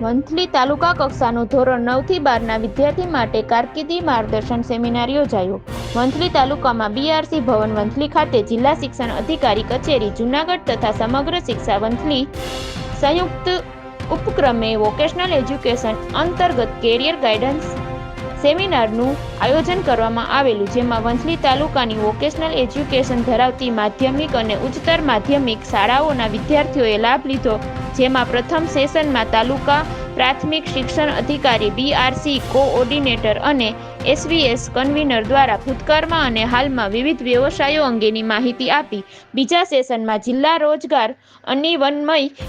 વંથલી તાલુકા કક્ષાનું ધોરણ નવથી બારના વિદ્યાર્થી માટે કારકિર્દી માર્ગદર્શન સેમિનાર યોજાયો. વંથલી તાલુકામાં બીઆરસી ભવન વંથલી ખાતે જિલ્લા શિક્ષણ અધિકારી કચેરી, જુનાગઢ તથા સમગ્ર શિક્ષા વંથલી સંયુક્ત ઉપક્રમે વોકેશનલ એજ્યુકેશન અંતર્ગત કેરિયર ગાઈડન્સ સેમિનારનું આયોજન કરવામાં આવેલું, જેમાં વંથલી તાલુકાની વોકેશનલ એજ્યુકેશન ધરાવતી માધ્યમિક અને ઉચ્ચતર માધ્યમિક શાળાઓના વિદ્યાર્થીઓએ લાભ લીધો. જેમાં પ્રથમ સેશનમાં તાલુકા પ્રાથમિક શિક્ષણ અધિકારી બીઆરસી કોઓર્ડિનેટર અને એસવીએસ કન્વીનર દ્વારા ભૂતકાળમાં અને હાલમાં વિવિધ વ્યવસાયો અંગેની માહિતી આપી. બીજા સેશનમાં જિલ્લા રોજગાર અને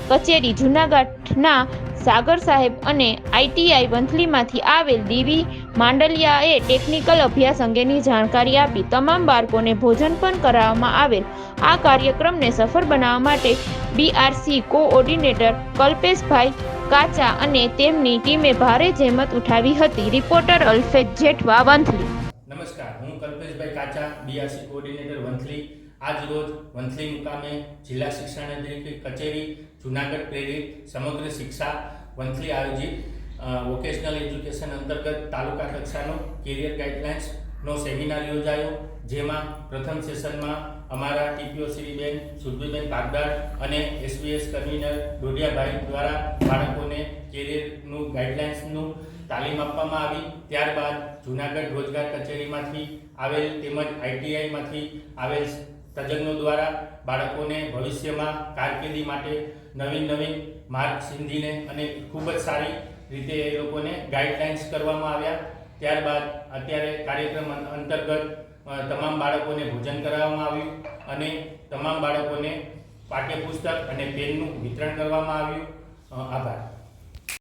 કચેરી જૂનાગઢના સાગર સાહેબ અને આઈટીઆઈ વંથલીમાંથી આવેલ ડીવી માંડલિયાએ ટેકનિકલ અભ્યાસ અંગેની જાણકારી આપી. તમામ બાળકોને ભોજન પણ કરાવવામાં આવેલ. આ કાર્યક્રમને સફળ બનાવવા માટે બીઆરસી કોઓર્ડિનેટર કલ્પેશભાઈ કાચા અને તેમની ટીમે ભારે જહેમત ઉઠાવી હતી. રિપોર્ટર અલ્ફેજ જેઠવા વંથલી. નમસ્કાર, હું કલ્પેશભાઈ કાચા બીઆરસી કોઓર્ડિનેટર વંથલી. આજ રોજ વંથલી મુકામે જિલ્લા શિક્ષણ અધિકારી કચેરી, જુનાગઢ પ્રેરિત સમગ્ર શિક્ષા વંથલી આયોજિત વોકેશનલ એજ્યુકેશન અંતર્ગત તાલુકા કક્ષાનો કેરિયર ગાઈડલાઇન્સનો સેમિનાર યોજાયો, જેમાં પ્રથમ સેશનમાં અમારા ટીપીઓ શ્રીબેન, સુરભીબેન કાગદાર અને એસબીએસ કન્વીનર ડોડિયાભાઈ દ્વારા બાળકોને કેરિયરનું ગાઈડલાઇન્સનું તાલીમ આપવામાં આવી. ત્યારબાદ જુનાગઢ રોજગાર કચેરીમાંથી આવેલ તેમજ આઈટીઆઈમાંથી આવેલ તજજ્ઞો દ્વારા બાળકોને ભવિષ્યમાં કારકિર્દી માટે નવીન નવીન માર્ગ સિંધીને અને ખૂબ જ સારી રીતે એ લોકોને ગાઈડલાઇન્સ કરવામાં આવ્યા. ત્યારબાદ અત્યારે કાર્યક્રમ અંતર્ગત તમામ બાળકોને ભોજન કરાવવામાં આવ્યું અને તમામ બાળકોને પાઠ્યપુસ્તક અને પેનનું વિતરણ કરવામાં આવ્યું. આભાર.